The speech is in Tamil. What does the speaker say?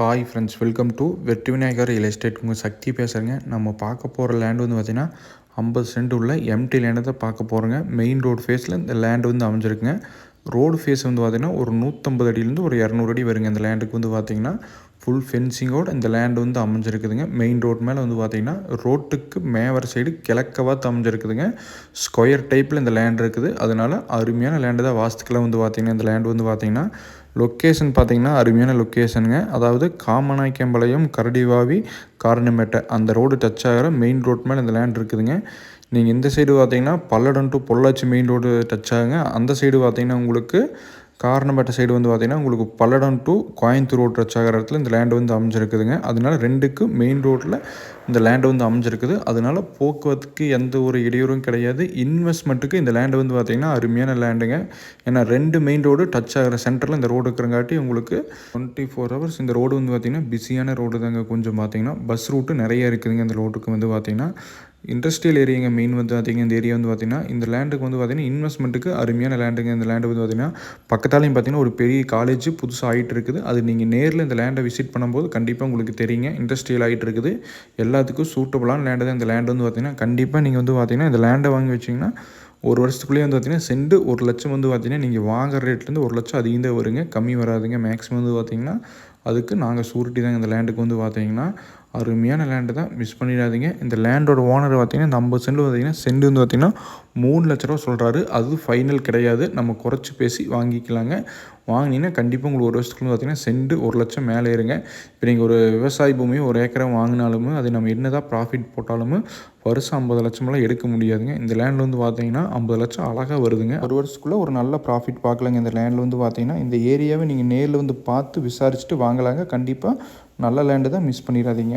ஹாய் ஃப்ரெண்ட்ஸ் வெல்கம் டு வெற்றி விநாயகர் ரியல் எஸ்டேட் உங்கள் சக்தி பேசுகிறேங்க நம்ம பார்க்க போகிற லேண்டு வந்து பார்த்திங்கன்னா ஐம்பது சென்ட் உள்ள எம்டி லேண்டை தான் பார்க்க போகிறோங்க மெயின் ரோடு ஃபேஸில் இந்த லேண்டு வந்து அமைஞ்சிருக்குங்க. ரோடு ஃபேஸ் வந்து பார்த்திங்கன்னா ஒரு நூற்றம்பது அடியிலேருந்து ஒரு இரநூறு அடி வருங்க. இந்த லேண்டுக்கு வந்து பார்த்திங்கன்னா ஃபுல் ஃபென்சிங்கோடு இந்த லேண்ட் வந்து அமைஞ்சிருக்குதுங்க. மெயின் ரோட் மேலே வந்து பார்த்திங்கன்னா ரோட்டுக்கு மேவர சைடு கிழக்கவாத்து அமைஞ்சிருக்குதுங்க. ஸ்கொயர் டைப்பில் இந்த லேண்ட் இருக்குது. அதனால் அருமையான லேண்டு தான் வாஸ்துக்கெல்லாம் வந்து பார்த்திங்கன்னா இந்த லேண்ட் வந்து பார்த்திங்கன்னா லொக்கேஷன் பார்த்திங்கன்னா அருமையான லொக்கேஷனுங்க அதாவது காமநாய்க்கம்பாளையம் கரடிவாவி காரணமேட்டை அந்த ரோடு டச் ஆகிற மெயின் ரோட் மேலே இந்த லேண்ட் இருக்குதுங்க. நீங்கள் இந்த சைடு பார்த்தீங்கன்னா Palladam to Pollachi main road touch ஆகுங்க. அந்த சைடு பார்த்தீங்கன்னா உங்களுக்கு காரணப்பட்ட சைடு வந்து பார்த்திங்கன்னா உங்களுக்கு Palladam to Coimbatore road touch ஆகிற இடத்துல இந்த லேண்டு வந்து அமைஞ்சிருக்குதுங்க. அதனால ரெண்டுக்கு மெயின் ரோட்டில் இந்த லேண்டு வந்து அமைஞ்சிருக்குது. அதனால போக்குவரத்துக்கு எந்த ஒரு இடையூறும் கிடையாது. இன்வெஸ்ட்மெண்ட்டுக்கு இந்த லேண்டு வந்து பார்த்திங்கன்னா அருமையான லேண்டுங்க ஏன்னா ரெண்டு மெயின் ரோடு டச் ஆகிற சென்டரில் இந்த ரோடு இருக்கிறங்காட்டி உங்களுக்கு டுவெண்ட்டி ஃபோர் ஹவர்ஸ் இந்த ரோடு வந்து பார்த்திங்கன்னா பிஸியான ரோடு தாங்க. கொஞ்சம் பார்த்திங்கன்னா பஸ் ரூட்டு நிறைய இருக்குதுங்க. இந்த ரோட்டுக்கு வந்து பார்த்திங்கன்னா இண்டஸ்ட்ரியல் ஏரியாங்க மெயின் வந்து பார்த்திங்கன்னா இந்த ஏரியா வந்து பார்த்திங்கன்னா இந்த லேண்டுக்கு வந்து பார்த்திங்கன்னா இன்வெஸ்ட்மெண்ட்டுக்கு அருமையான லேண்டுங்க இந்த லேண்டு வந்து பார்த்திங்கன்னா பக்கத்தாலையும் பார்த்திங்கன்னா ஒரு பெரிய காலேஜ் புதுசாக ஆகிட்டு இருக்குது அது நீங்கள் நேரில் இந்த லேண்டை விசிட் பண்ணும்போது கண்டிப்பாக உங்களுக்கு தெரியுங்க. இண்டஸ்ட்ரியல் ஆகிட்டு இருக்குது எல்லாத்துக்கும் சூட்டபுளான லேண்டு தான் இந்த லேண்டு வந்து பார்த்திங்கன்னா கண்டிப்பாக நீங்கள் வந்து பார்த்திங்கன்னா இந்த லேண்டை வாங்கி வச்சிங்கன்னா ஒரு வருஷத்துக்குள்ளேயே வந்து பார்த்திங்கன்னா செண்டு ஒரு லட்சம் வந்து பார்த்திங்கன்னா நீங்கள் வாங்குற ரேட்லேருந்து ஒரு லட்சம் அதிகம் தான் வருங்க. கம்மி வராதுங்க. மேக்ஸிமம் வந்து பார்த்திங்கன்னா அதுக்கு நாங்கள் சூரிட்டி தான் இந்த லேண்டுக்கு வந்து பார்த்தீங்கன்னா அருமையான லேண்டு தான். மிஸ் பண்ணிடாதீங்க. இந்த லேண்டோட ஓனர் பார்த்தீங்கன்னா இந்த ஐம்பது சென்ட் பார்த்தீங்கன்னா சென்ட் வந்து பார்த்திங்கன்னா மூணு லட்ச ரூபா சொல்கிறாரு அது ஃபைனல் கிடையாது. நம்ம குறைச்சி பேசி வாங்கிக்கலாங்க. வாங்கினீங்கன்னா கண்டிப்பாக உங்களுக்கு ஒரு வருஷத்துக்குள்ள பார்த்தீங்கன்னா சென்ட் ஒரு லட்சம் மேலே இருங்க இப்போ நீங்கள் ஒரு விவசாய பூமியை ஒரு ஏக்கரை வாங்கினாலுமே அது நம்ம என்ன தான் ப்ராஃபிட் போட்டாலும் வருஷம் ஐம்பது லட்சமெல்லாம் எடுக்க முடியாதுங்க. இந்த லேண்டில் வந்து பார்த்தீங்கன்னா ஐம்பது லட்சம் அழகாக வருதுங்க. ஒரு வருஷத்துக்குள்ளே ஒரு நல்ல ப்ராஃபிட் பார்க்கலாங்க இந்த லேண்டில் வந்து பார்த்தீங்கன்னா இந்த ஏரியாவை நீங்கள் நேரில் வந்து பார்த்து விசாரிச்சுட்டு வாங்கலாங்க. கண்டிப்பாக நல்ல லேண்டு தான் மிஸ் பண்ணிடாதீங்க.